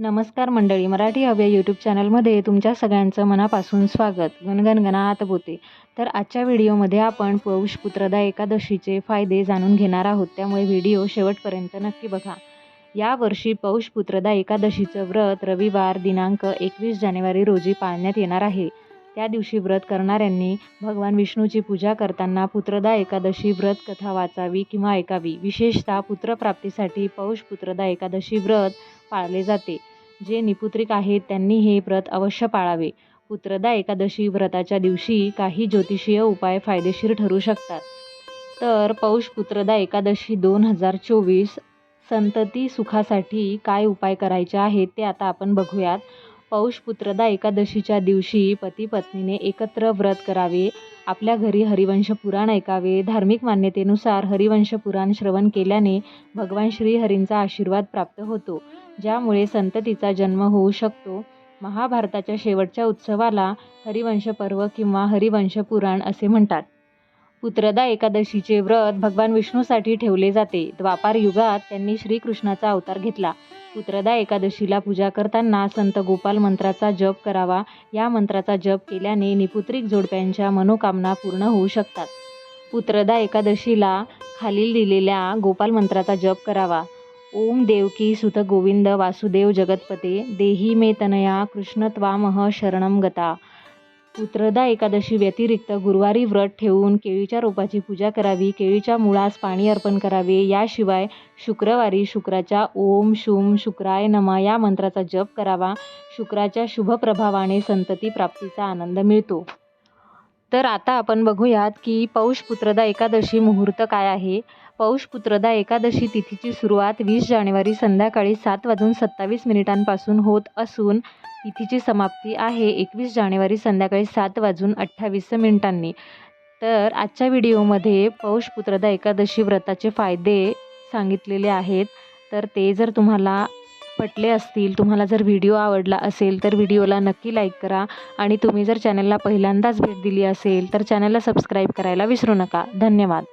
नमस्कार मंडळी मराठी हव्या यूट्यूब चॅनलमध्ये तुमच्या सगळ्यांचं मनापासून स्वागत. गणगणगणात बोते तर आजच्या व्हिडिओमध्ये आपण पौष पुत्रदा एकादशीचे फायदे जाणून घेणार आहोत. त्यामुळे व्हिडिओ शेवटपर्यंत नक्की बघा. यावर्षी पौष पुत्रदा एकादशीचं व्रत रविवार दिनांक एकवीस जानेवारी रोजी पाळण्यात येणार आहे. त्या दिवशी व्रत करणाऱ्यांनी भगवान विष्णूची पूजा करताना पुत्रदा एकादशी व्रत कथा वाचावी किंवा ऐकावी. विशेषतः पुत्रप्राप्तीसाठी पौष पुत्रदा एकादशी व्रत पाळले जाते. जे निपुत्रिक आहेत त्यांनी हे व्रत अवश्य पाळावे. पुत्रदा एकादशी व्रताच्या दिवशी काही ज्योतिषीय उपाय फायदेशीर ठरू शकतात. तर पौष पुत्रदा एकादशी दोन हजार चोवीस संतती सुखासाठी काय उपाय करायचे आहेत ते आता आपण बघूयात. पौष पुत्रदा एकादशीच्या दिवशी पती पत्नीने एकत्र व्रत करावे. आपल्या घरी हरिवंश पुराण ऐकावे. धार्मिक मान्यतेनुसार हरिवंश पुराण श्रवण केल्याने भगवान श्रीहरींचा आशीर्वाद प्राप्त होतो. ज्यामुळे संततीचा जन्म होऊ शकतो. महाभारताच्या शेवटच्या उत्सवाला हरिवंश पर्व किंवा हरिवंश पुराण असे म्हणतात. पुत्रदा एकादशीचे व्रत भगवान विष्णूसाठी ठेवले जाते. द्वापार युगात त्यांनी श्रीकृष्णाचा अवतार घेतला. पुत्रदा एकादशीला पूजा करताना संत गोपाल मंत्राचा जप करावा. या मंत्राचा जप केल्याने निपुत्रिक जोडप्यांच्या मनोकामना पूर्ण होऊ शकतात. पुत्रदा एकादशीला खालील दिलेल्या गोपाल मंत्राचा जप करावा. ओम देवकी सुत गोविंद वासुदेव जगतपते. देही मे तनया कृष्णत्वामह शरणम गता. पुत्रदा एकादशी व्यतिरिक्त गुरुवारी व्रत ठेवून केळीच्या रोपाची पूजा करावी केळीच्या मुळास पाणी अर्पण करावे याशिवाय शुक्रवारी शुक्राच्या ओम शुम शुक्राय नम या मंत्राचा जप करावा. शुक्राच्या शुभ प्रभावाने संतती प्राप्तीचा आनंद मिळतो. तर आता आपण बघूयात की पौष पुत्रदा एकादशी मुहूर्त काय आहे? पौष पुत्रदा एकादशी तिथीची सुरुवात वीस जानेवारी संध्याकाळी सात वाजून सत्तावीस मिनिटांपासून होत असून तिथीची समाप्ती आहे. एकवीस जानेवारी संध्याकाळी सात वाजून अठ्ठावीस मिनिटांनी. तर आजच्या व्हिडिओमध्ये पौष पुत्रदा एकादशी व्रताचे फायदे सांगितलेले आहेत. तर ते जर तुम्हाला पटले असतील तुम्हाला जर व्हिडिओ आवडला असेल तर व्हिडिओला नक्की लाईक करा. आणि तुम्ही जर चॅनलला पहिल्यांदाच भेट दिली असेल तर चॅनलला सबस्क्राईब करायला विसरू नका. धन्यवाद.